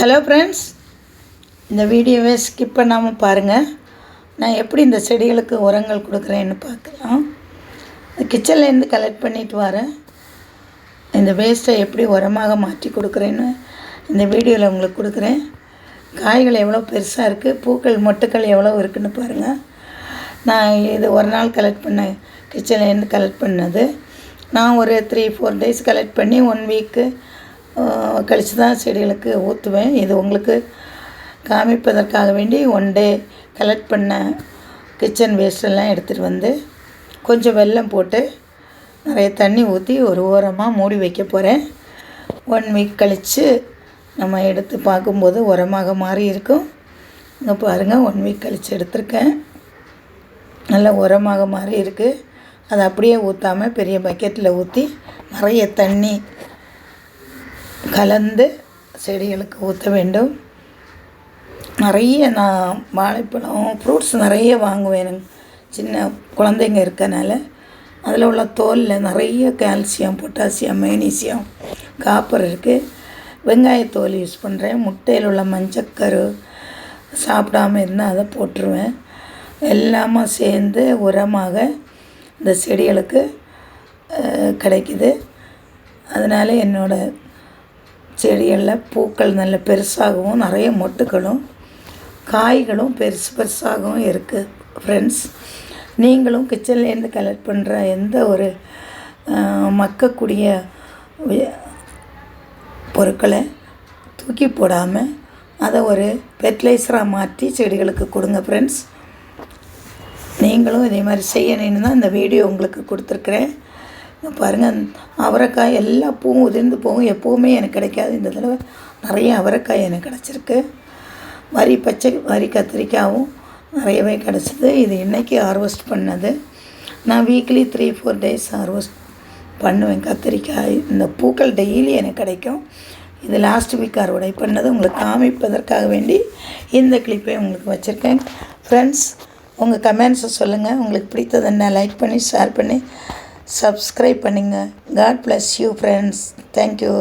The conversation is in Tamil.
ஹலோ ஃப்ரெண்ட்ஸ் இந்த வீடியோவை ஸ்கிப் பண்ணாமல் பாருங்கள் நான் எப்படி இந்த செடிகளுக்கு உரங்கள் கொடுக்குறேன்னு பார்க்கலாம். கிச்சன்லேருந்து கலெக்ட் பண்ணிட்டு வரேன். இந்த வேஸ்ட்டை எப்படி உரமாக மாற்றி கொடுக்குறேன்னு இந்த வீடியோவில் உங்களுக்கு கொடுக்குறேன். காய்கள் எவ்வளோ பெருசாக இருக்குது பூக்கள் மொட்டுக்கள் எவ்வளோ இருக்குன்னு பாருங்கள் நான் இது ஒரு நாள் கலெக்ட் பண்ண கிச்சன்லேருந்து கலெக்ட் பண்ணது. நான் ஒரு த்ரீ ஃபோர் டேஸ் கலெக்ட் பண்ணி ஒன் வீக்கு கழித்து தான் செடிகளுக்கு ஊற்றுவேன் இது உங்களுக்கு காமிப்பதற்காக வேண்டி ஒன் டே கலெக்ட் பண்ண கிச்சன் வேஸ்டெல்லாம் எடுத்துகிட்டு வந்து கொஞ்சம் வெல்லம் போட்டு நிறைய தண்ணி ஊற்றி ஒரு ஓரமாக மூடி வைக்க போகிறேன் ஒன் வீக் கழித்து நம்ம எடுத்து பார்க்கும்போது உரமாக மாறி இருக்கும். இங்கே பாருங்கள் ஒன் வீக் கழித்து எடுத்திருக்கேன். நல்லா உரமாக மாறி இருக்குது அதை அப்படியே ஊற்றாமல் பெரிய பக்கெட்டில் ஊற்றி நிறைய தண்ணி கலந்து செடிகளுக்கு ஊற்ற வேண்டும். நிறைய நான் வாழைப்பழம் ஃப்ரூட்ஸ் நிறைய வாங்குவேன். சின்ன குழந்தைங்க இருக்கனால. அதில் உள்ள தோலில் நிறைய கால்சியம் பொட்டாசியம் மெக்னீசியம் காப்பர் இருக்குது வெங்காயத்தோல் யூஸ் பண்ணுறேன் முட்டையில் உள்ள மஞ்சக்கரு சாப்பிடாம இருந்தால் அதை போட்டுருவேன். எல்லாமே சேர்ந்து உரமாக இந்த செடிகளுக்கு கிடைக்குது. அதனால் என்னோடய செடிகளில் பூக்கள் நல்ல பெருசாகவும் நிறைய மொட்டுக்களும் காய்களும் பெருசு பெருசாகவும் இருக்குது ஃப்ரெண்ட்ஸ் நீங்களும் கிச்சன்லேருந்து கலெக்ட் பண்ணுற எந்த ஒரு மக்கக்கூடிய பொருட்களை தூக்கி போடாமல் அதை ஒரு ஃபெர்டிலைசராக மாற்றி செடிகளுக்கு கொடுங்க ஃப்ரெண்ட்ஸ் நீங்களும் இதே மாதிரி செய்யணும்னு தான் இந்த வீடியோ உங்களுக்கு கொடுத்துருக்குறேன். பாருங்கள் அவரைக்காய் எல்லா பூவும் உதிர்ந்து போகும். எப்போவுமே எனக்கு கிடைக்காது. இந்த தடவை நிறைய அவரைக்காய் எனக்கு கிடச்சிருக்கு. வரி பச்சை வரி கத்திரிக்காயும் நிறையவே கிடச்சிது. இது இன்றைக்கி ஹார்வெஸ்ட் பண்ணது. நான் weekly three four days harvest பண்ணுவேன். கத்திரிக்காய் இந்த பூக்கள் டெய்லி எனக்கு கிடைக்கும். இது லாஸ்ட் வீக் அறுவடை பண்ணது. உங்களுக்கு காமிப்பதற்காக வேண்டி இந்த கிளிப்பை உங்களுக்கு வச்சுருக்கேன். ஃப்ரெண்ட்ஸ் உங்கள் கமெண்ட்ஸை சொல்லுங்கள் உங்களுக்கு பிடித்தது என்ன லைக் பண்ணி ஷேர் பண்ணி சப்ஸ்கிரைப் பண்ணுங்கள் God bless you friends thank you